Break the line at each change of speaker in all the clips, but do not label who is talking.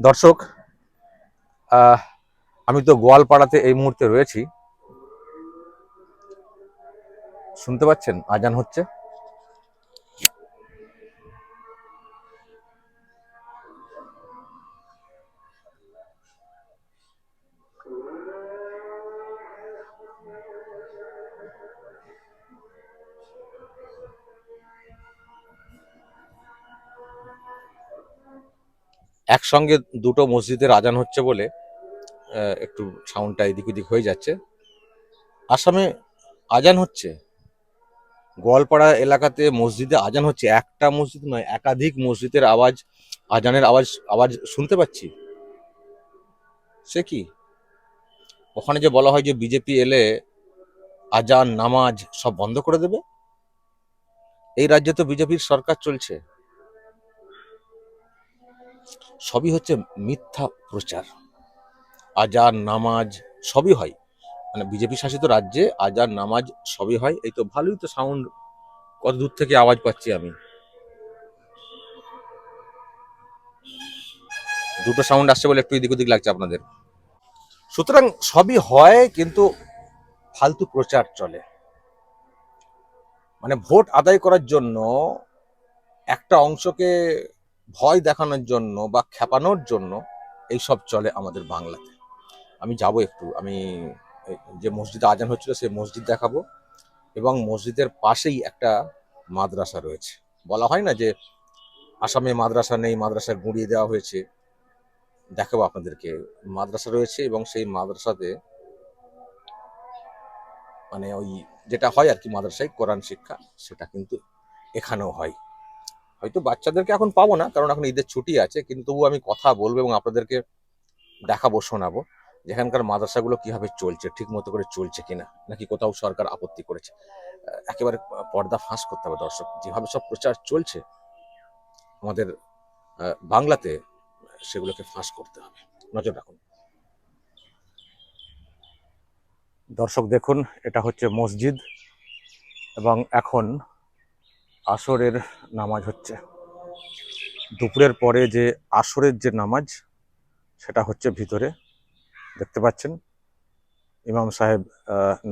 দর্শক আমি তো গোয়ালপাড়াতে এই মুহূর্তে রয়েছি। শুনতে পাচ্ছেন? আজান হচ্ছে। একসঙ্গে দুটো মসজিদের আজান হচ্ছে বলে একটু সাউন্ডটা এদিক ওদিক হয়ে যাচ্ছে। আসামে আজান হচ্ছে। গোয়ালপাড়া এলাকাতে মসজিদে আজান হচ্ছে। একটা মসজিদ নয়, একাধিক মসজিদের আওয়াজ, আজানের আওয়াজ আওয়াজ শুনতে পাচ্ছি। সে কি? ওখানে যে বলা হয় যে বিজেপি এলে আজান, নামাজ সব বন্ধ করে দেবে? এই রাজ্যে তো বিজেপির সরকার চলছে। সবই হচ্ছে মিথ্যা প্রচার। আজান, নামাজ সবই হয়। মানে বিজেপি শাসিত রাজ্যে আজান, নামাজ সবই হয়। এই তো ভালোই তো সাউন্ড কত দূর থেকে আওয়াজ পাচ্ছি আমি। দুটো সাউন্ড আসছে বলে একটু এদিক ওদিক লাগছে আপনাদের। সুতরাং সবই হয়, কিন্তু ফালতু প্রচার চলে। মানে ভোট আদায় করার জন্য একটা অংশকে ভয় দেখানোর জন্য বা খেপানোর জন্য এই সব চলে আমাদের বাংলাতে। আমি যাব একটু, আমি যে মসজিদে আজান হচ্ছিল সেই মসজিদ দেখাবো এবং মসজিদের পাশেই একটা মাদ্রাসা রয়েছে। বলা হয় না যে আসামে মাদ্রাসা নেই মাদ্রাসা গুঁড়িয়ে দেওয়া হয়েছে। দেখাবো আপনাদেরকে। মাদ্রাসা রয়েছে এবং সেই মাদ্রাসাতে মানে ওই যেটা হয় আর কি মাদ্রাসায় কোরআন শিক্ষা, সেটা কিন্তু এখানেও হয়। হয়তো বাচ্চাদেরকে এখন পাবো না, কারণ এখন ঈদের ছুটি আছে, কিন্তু আমি কথা বলব এবং আপনাদেরকে দেখাবো, শোনাবো যেখানকার মাদ্রাসাগুলো কীভাবে চলছে, ঠিক মতো করে চলছে কিনা, নাকি কোথাও সরকার আপত্তি করেছে। একেবারে পর্দা ফাঁস করতে হবে দর্শক, যেভাবে সব প্রচার চলছে, আমাদের বাংলাতে সেগুলোকে ফাঁস করতে হবে। নজর রাখুন। দর্শক দেখুন, এটা হচ্ছে মসজিদ এবং এখন আসরের নামাজ হচ্ছে। দুপুরের পরে যে আসরের যে নামাজ, সেটা হচ্ছে ভিতরে। দেখতে পাচ্ছেন, ইমাম সাহেব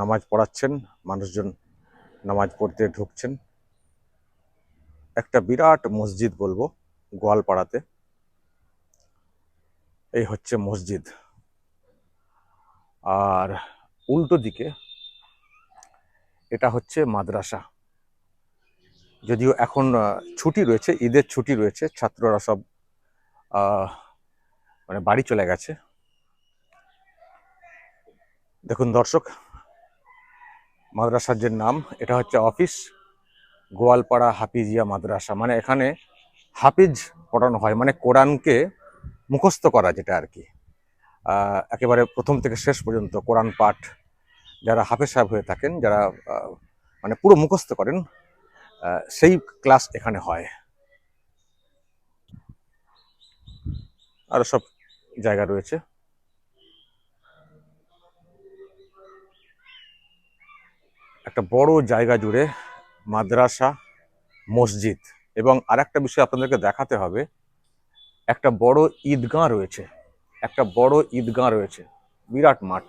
নামাজ পড়াচ্ছেন, মানুষজন নামাজ পড়তে ঢুকছেন। একটা বিরাট মসজিদ বলব, গোয়ালপাড়াতে। এই হচ্ছে মসজিদ। আর উল্টো দিকে, এটা হচ্ছে মাদ্রাসা। যদিও এখন ছুটি রয়েছে, ঈদের ছুটি রয়েছে, ছাত্ররা সব মানে বাড়ি চলে গেছে। দেখুন দর্শক, মাদ্রাসার যে নাম, এটা হচ্ছে অফিস, গোয়ালপাড়া হাফিজিয়া মাদ্রাসা। মানে এখানে হাফিজ পড়ানো হয় মানে কোরআনকে মুখস্থ করা যেটা আর কি। একেবারে প্রথম থেকে শেষ পর্যন্ত কোরআন পাঠ যারা হাফেজ সাহেব হয়ে থাকেন, যারা মানে পুরো মুখস্থ করেন সেই ক্লাস এখানে হয়। আরও সব জায়গা রয়েছে। একটা বড় জায়গা জুড়ে মাদ্রাসা, মসজিদ এবং আরেকটা বিষয় আপনাদেরকে দেখাতে হবে, একটা বড় ঈদগাহ রয়েছে। একটা বড় ঈদগাহ রয়েছে, বিরাট মাঠ।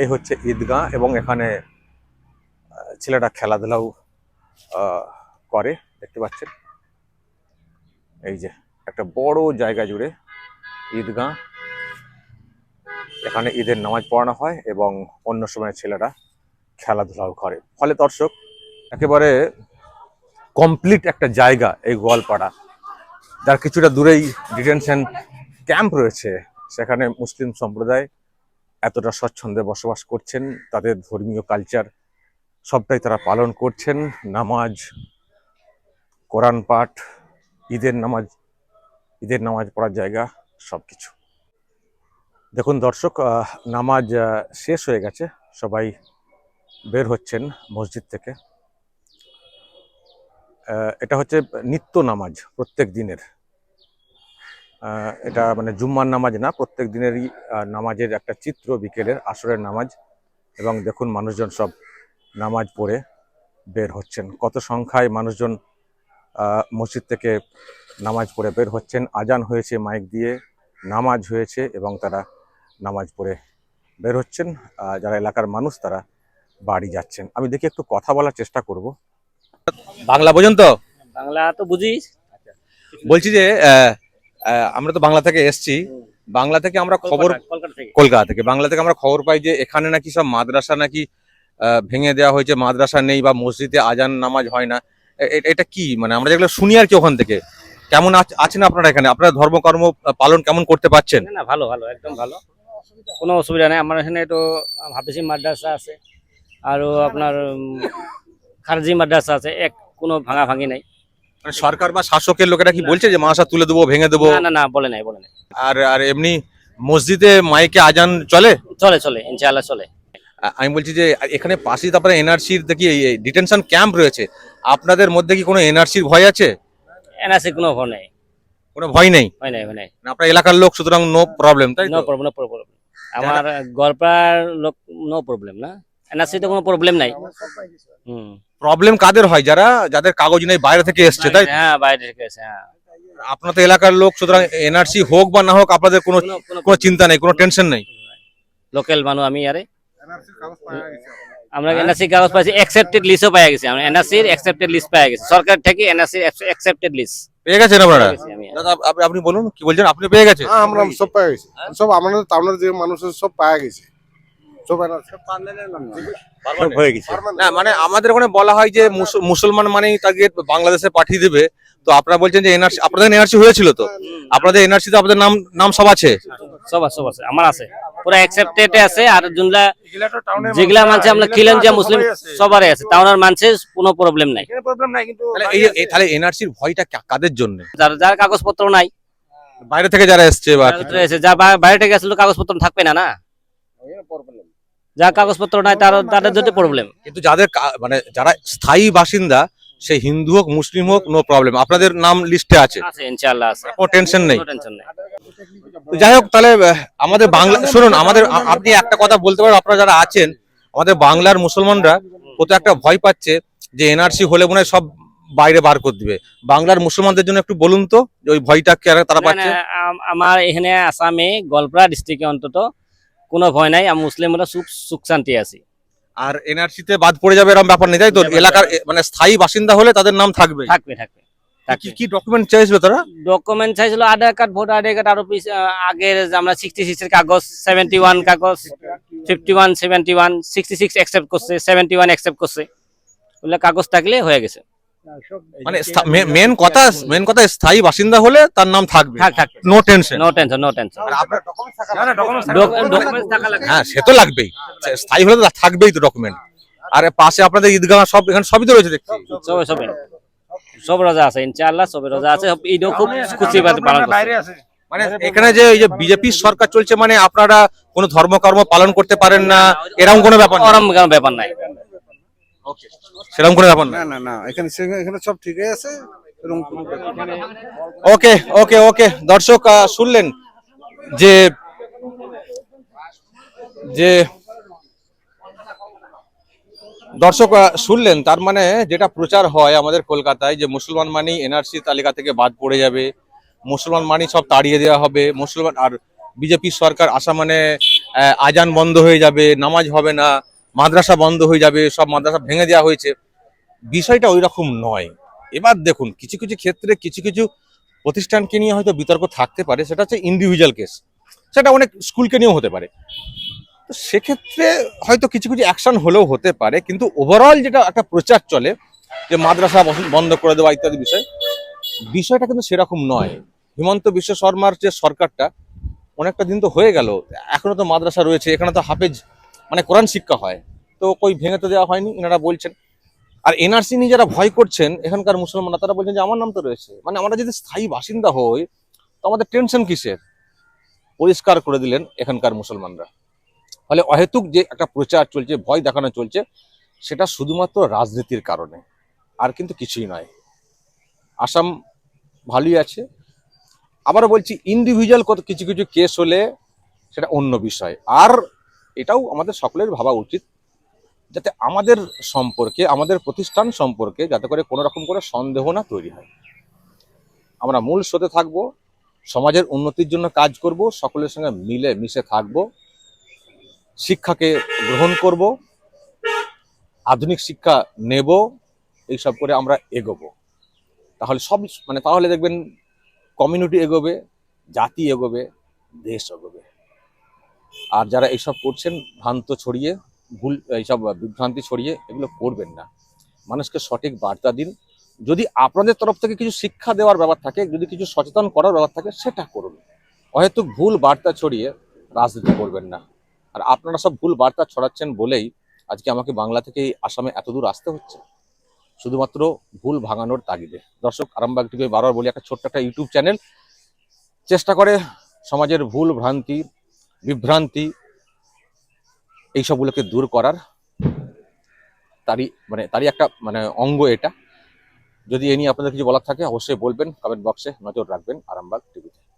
এই হচ্ছে ঈদগাহ এবং এখানে ছেলেটা খেলাধুলাও করে, দেখতে পাচ্ছেন। এই যে, একটা বড় জায়গা জুড়ে ঈদগাহ। এখানে ঈদের নামাজ পড়ানো হয় এবং অন্য সময় ছেলেরা খেলাধুলাও করে। ফলে দর্শক, একেবারে কমপ্লিট একটা জায়গা এই গোয়ালপাড়া। যার কিছুটা দূরেই ডিটেনশন ক্যাম্প রয়েছে। সেখানে মুসলিম সম্প্রদায় এতটা স্বচ্ছন্দে বসবাস করছেন। তাদের ধর্মীয় কালচার সবটাই তারা পালন করছেন। নামাজ, কোরআন পাঠ, ঈদের নামাজ ঈদের নামাজ পড়ার জায়গা সব কিছু দেখুন দর্শক নামাজ শেষ হয়ে গেছে। সবাই বের হচ্ছেন মসজিদ থেকে। এটা হচ্ছে নিত্য নামাজ প্রত্যেক দিনের। এটা মানে জুম্মার নামাজ না, প্রত্যেক দিনেরই নামাজের একটা চিত্র বিকেলের আসরের নামাজ। এবং দেখুন মানুষজন সব নামাজ পড়ে বের হচ্ছেন। কত সংখ্যায় মানুষজন মসজিদ থেকে নামাজ পড়ে বের হচ্ছেন। আজান হয়েছে মাইক দিয়ে নামাজ হয়েছে এবং তারা নামাজ পড়ে বের হচ্ছেন। যারা এলাকার মানুষ তারা বাড়ি যাচ্ছেন। আমি দেখি একটু কথা বলার চেষ্টা করব। বাংলা বোঝেন তো?
বাংলা তো বুঝি।
বলছি যে আহ, আহ, আমরা তো বাংলা থেকে এসছি। বাংলা থেকে আমরা খবর
কলকাতা- কলকাতা থেকে।
বাংলা থেকে আমরা খবর পাই যে এখানে নাকি সব মাদ্রাসা নাকি ভেঙে দেওয়া হয়েছে মাদ্রাসা নেই বা মসজিদে আজান নামাজ হয় না। এটা কি? মানে আমরা যেগুলো শুনি আর কি ওখান থেকে। কেমন আছ- আছেন আপনারা এখানে? আপনারা ধর্মকর্ম পালন কেমন করতে পারছেন?
না ভালো ভালো একদম ভালো। কোনো অসুবিধা নেই। আমার এখানে তো হাফিজি মাদ্রাসা আছে আৰু আপনার খারজি মাদ্রাসা আছে এক কোনো ভাঙা ভাঙি নাই।
মানে সরকার বা শাসকের লোকেরা কি বলছে যে মাদ্রাসা তুলে দেবো ভেঙে দেবো?
না না বলে নাই বলে নাই।
আর আর এমনি মসজিদে মাইকে আজান চলে?
চলে চলে ইনশাআল্লাহ চলে।
আমি বলছি যে এখানে পাশেই তারপরে এনআরসির দেখি ডিটেনশন ক্যাম্প রয়েছে। আপনাদের মধ্যে কি কোনো এনআরসির ভয় আছে?
এনআরসি কোনো ভয় নাই।
কোনো ভয় নেই?
ভয় নাই হয় নাই।
মানে আপনার এলাকার লোক সুতরাং নো প্রবলেম তাই
নো প্রবলেম নো প্রবলেম আমার গড়পাড়ার লোক নো প্রবলেম না। এনআরসি তো কোনো প্রবলেম নাই। হুম।
প্রবলেম কাদের হয়? যারা যাদের কাগজ নেই বাইরে থেকে এসছে তাই
হ্যাঁ বাইরে থেকে এসে হ্যাঁ।
আপনার তো এলাকার লোক সুতরাং এনআরসি হোক বা না হোক আপনাদের কোনো
কোনো কোনো
কোনো চিন্তা নেই কোনো টেনশন নেই।
লোকাল মানুষ আমি আরে আমরা এনআরসি কাগজ পাইছি অ্যাকসেপ্টেড লিস্টও পাই গেছি। আমরা এনআরসির অ্যাকসেপ্টেড লিস্ট পাই গেছি। সরকার থেকে এনআরসির অ্যাকসেপ্টেড লিস্ট
পেয়ে গেছেন আপনারা? দাদা আপনি বলুন কি বলছেন? আপনি পেয়ে গেছেন?
হ্যাঁ আমরা সব পাওয়া গেছে। সব আমাদের টাউনের যে মানুষের সব পাওয়া গেছে। সব
সব হয়ে গেছে। না মানে আমাদের ওখানে বলা হয় যে মুসলমান মানেই তাকে বাংলাদেশে পাঠিয়ে দেবে। তো আপনারা বলছেন যে এনআরসি আপনাদের এনআরসি হয়েছিল তো? আপনাদের এনআরসি তো আপনাদের নাম নাম সব আছে?
সব আছে সব আছে। আমার আছে। পুরো অ্যাকসেপ্টেড আছে আর যোনলা যেগুলা মানছে আমরা খিলেন যে মুসলিম সবারই আছে টাউনের মানুষের কোনো প্রবলেম নাই।
তাহলে এই যে- এই- তাহলে এনআরসির ভয়টা কাদের জন্য?
যার যার কাগজপত্র নাই।
বাইরে থেকে যারা এসছে বা
যা বাইরে থেকে আসলে কাগজপত্র থাকবে না না? যার কাগজপত্র নাই তার তাদের জন্য প্রবলেম
কিন্তু যাদের মানে যারা স্থায়ী বাসিন্দা সে হিন্দু হোক মুসলিম হোক নো প্রবলেম আপনাদের নাম লিস্টে আছে।
ইনশাআল্লাহ আছে।
কোনো টেনশন নেই।
টেনশন নেই।
যাই হোক তাহলে আমাদের বাংলা শুনুন আমাদের আপনি একটা কথা বলতে পারেন আপনারা যারা আছেন আমাদের বাংলার মুসলমানরা কত একটা ভয় পাচ্ছে যে এনআরসি হলে মনে সব বাইরে বার করে দিবে। বাংলার মুসলমানদের জন্য একটু বলুন তো ওই ভয়টা কে তারা পাচ্ছে?
আম- আমার এখানে আসামে গোয়ালপাড়া ডিস্ট্রিক্টে অন্তত কোনো ভয় নাই আমি মুসলিমরা সুখ সুখ শান্তি আছি।
আর এনআরসি তে বাদ পড়ে যাবে এরকম ব্যাপার নেই তাই তো? এলাকার মানে স্থায়ী বাসিন্দা হলে তাদের নাম থাকবে।
থাকবে থাকবে।
কি কি ডকুমেন্ট চাইছিল তারা?
ডকুমেন্ট চাইছিল Aadhaar card voter ID card আরও আগের আমরা সিক্সটি সিক্স এর কাগজ সেভেন্টি ওয়ান কাগজ fifty one seventy one sixty six accept করছে সেভেন্টি ওয়ান অ্যাকসেপ্ট করছে। ওগুলো কাগজ থাকলে হয়ে গেছে।
মানে মেন কথা মেন কথা স্থায়ী বাসিন্দা হলে তার নাম থাকবে।
থাক থাক।
No tension
no tension no tension document
হ্যাঁ সে তো লাগবেই। স্থায়ী হলে তো থাকবেই তো ডকুমেন্ট আর পাশে আপনাদের ঈদগাহ সব এখানে সবই তো রয়েছে দেখছি।
সবে সবে সব রোজা আছে ইনশাআল্লাহ সব রোজা আছে। ঈদও খুব খুশি পালন করছে।
মানে এখানে যে এই যে বিজেপির সরকার চলছে মানে আপনারা কোনো ধর্মকর্ম পালন করতে পারেন না এরকম কোনো ব্যাপার না
ওরম কোনো ব্যাপার নাই।
সেরকম কোনো ব্যাপার না
না না এখানে এখানে সব ঠিকই আছে এরকম কোনো ব্যাপার নেই।
ওকে ওকে ওকে দর্শক শুনলেন যে যে দর্শক শুনলেন, তার মানে যেটা প্রচার হয় আমাদের কলকাতায়, যে মুসলমান মানি এনআরসি তালিকা থেকে বাদ পড়ে যাবে, মুসলমান মানি সব তাড়িয়ে দেওয়া হবে, মুসলমান আর বিজেপি সরকার আসা মানে আজান বন্ধ হয়ে যাবে, নামাজ হবে না, মাদ্রাসা বন্ধ হয়ে যাবে, সব মাদ্রাসা ভেঙে দেওয়া হয়েছে। বিষয়টা ওই রকম নয়। এবার দেখুন, কিছু কিছু ক্ষেত্রে কিছু কিছু প্রতিষ্ঠানকে নিয়ে হয়তো বিতর্ক থাকতে পারে, সেটা হচ্ছে ইন্ডিভিজুয়াল কেস সেটা অনেক স্কুলকে নিয়েও হতে পারে। তো সেক্ষেত্রে হয়তো কিছু কিছু অ্যাকশন হলেও হতে পারে, কিন্তু ওভারঅল যেটা একটা প্রচার চলে, যে মাদ্রাসা বন্ধ করে দেওয়া ইত্যাদি বিষয়, বিষয়টা কিন্তু সেরকম নয়। হিমন্ত বিশ্ব শর্মার যে সরকারটা, অনেকটা দিন তো হয়ে গেল, এখনও তো মাদ্রাসা রয়েছে, এখানে তো হাফেজ মানে কোরআন শিক্ষা হয়, তো কই ভেঙে তো দেওয়া হয়নি, এনারা বলছেন। আর এনআরসি নিয়ে যারা ভয় করছেন, এখানকার মুসলমানরা, তারা বলছেন যে আমার নাম তো রয়েছে। মানে আমরা যদি স্থায়ী বাসিন্দা হই, তো আমাদের টেনশন কিসের? পরিষ্কার করে দিলেন এখানকার মুসলমানরা। ফলে অহেতুক যে একটা প্রচার চলছে, ভয় দেখানো চলছে, সেটা শুধুমাত্র রাজনীতির কারণে, আর কিন্তু কিছুই নয়। আসাম ভালোই আছে। আবার বলছি ইন্ডিভিজুয়াল কত কিছু কিছু কেস হলে সেটা অন্য বিষয়। আর এটাও আমাদের সকলের ভাবা উচিত, যাতে আমাদের সম্পর্কে, আমাদের প্রতিষ্ঠান সম্পর্কে যাতে করে কোনো রকম করে সন্দেহ না তৈরি হয়। আমরা মূল স্রোতে থাকব, সমাজের উন্নতির জন্য কাজ করব, সকলের সঙ্গে মিলে মিশে থাকব শিক্ষাকে গ্রহণ করব, আধুনিক শিক্ষা নেব, এইসব করে আমরা এগোবো। তাহলে সব মানে তাহলে দেখবেন কমিউনিটি এগোবে, জাতি এগোবে, দেশ এগোবে। আর যারা এইসব করছেন, ভ্রান্ত ছড়িয়ে, ভুল, এইসব বিভ্রান্তি ছড়িয়ে এগুলো করবেন না। মানুষকে সঠিক বার্তা দিন। যদি আপনাদের তরফ থেকে কিছু শিক্ষা দেওয়ার ব্যাপার থাকে, যদি কিছু সচেতন করার ব্যাপার থাকে, সেটা করুন। হয়তো ভুল বার্তা ছড়িয়ে রাজনীতি করবেন না। আর আপনারা সব ভুল বার্তা ছড়াচ্ছেন বলেই আজকে আমাকে বাংলা থেকে আসামে এত দূর আসতে হচ্ছে। শুধুমাত্র ভুল ভাঙানোর তাগিদে। দর্শক, আরামবাগ টিভি বারবার বলি, একটা ছোট্ট একটা ইউটিউব চ্যানেল। চেষ্টা করে সমাজের ভুল ভ্রান্তি, বিভ্রান্তি, এইসবগুলোকে দূর করার। তারই মানে তারই একটা মানে অঙ্গ এটা। যদি এ নিয়ে আপনাদের কিছু বলার থাকে, অবশ্যই বলবেন কমেন্ট বক্সে নজর রাখবেন আরামবাগ টিভিতে।